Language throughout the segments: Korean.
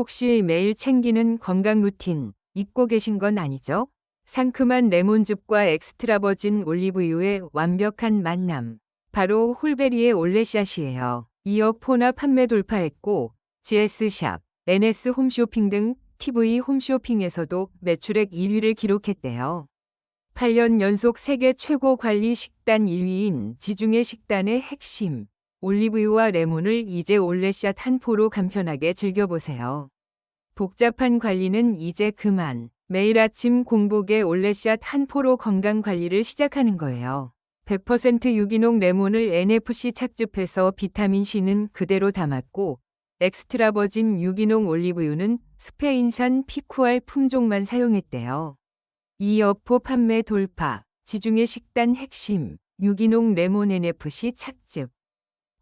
혹시 매일 챙기는 건강 루틴 잊고 계신 건 아니죠? 상큼한 레몬즙과 엑스트라 버진 올리브유의 완벽한 만남. 바로 홀베리의 올레샷이에요. 2억 포나 판매 돌파했고 GS샵, NS 홈쇼핑 등 TV 홈쇼핑에서도 매출액 1위를 기록했대요. 8년 연속 세계 최고 관리 식단 1위인 지중해 식단의 핵심, 올리브유와 레몬을 이제 올레샷 한 포로 간편하게 즐겨보세요. 복잡한 관리는 이제 그만. 매일 아침 공복에 올레샷 한 포로 건강 관리를 시작하는 거예요. 100% 유기농 레몬을 NFC 착즙해서 비타민C는 그대로 담았고 엑스트라 버진 유기농 올리브유는 스페인산 피쿠알 품종만 사용했대요. 이 억포 판매 돌파, 지중해 식단 핵심, 유기농 레몬 NFC 착즙.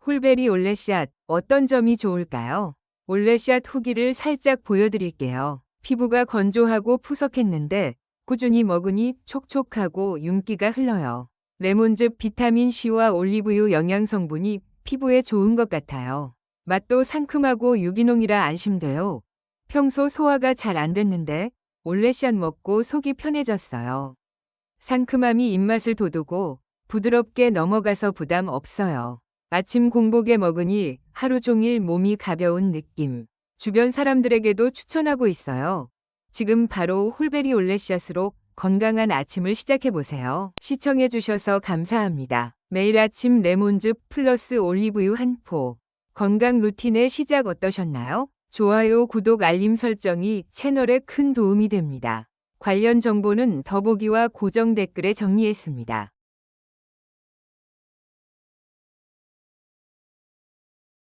홀베리 올레샷 어떤 점이 좋을까요? 올레샷 후기를 살짝 보여드릴게요. 피부가 건조하고 푸석했는데 꾸준히 먹으니 촉촉하고 윤기가 흘러요. 레몬즙 비타민C와 올리브유 영양 성분이 피부에 좋은 것 같아요. 맛도 상큼하고 유기농이라 안심돼요. 평소 소화가 잘 안 됐는데 올레샷 먹고 속이 편해졌어요. 상큼함이 입맛을 돋우고 부드럽게 넘어가서 부담 없어요. 아침 공복에 먹으니 하루 종일 몸이 가벼운 느낌. 주변 사람들에게도 추천하고 있어요. 지금 바로 홀베리 올레샷으로 건강한 아침을 시작해보세요. 시청해주셔서 감사합니다. 매일 아침 레몬즙 플러스 올리브유 한 포. 건강 루틴의 시작 어떠셨나요? 좋아요, 구독, 알림 설정이 채널에 큰 도움이 됩니다. 관련 정보는 더보기와 고정 댓글에 정리했습니다.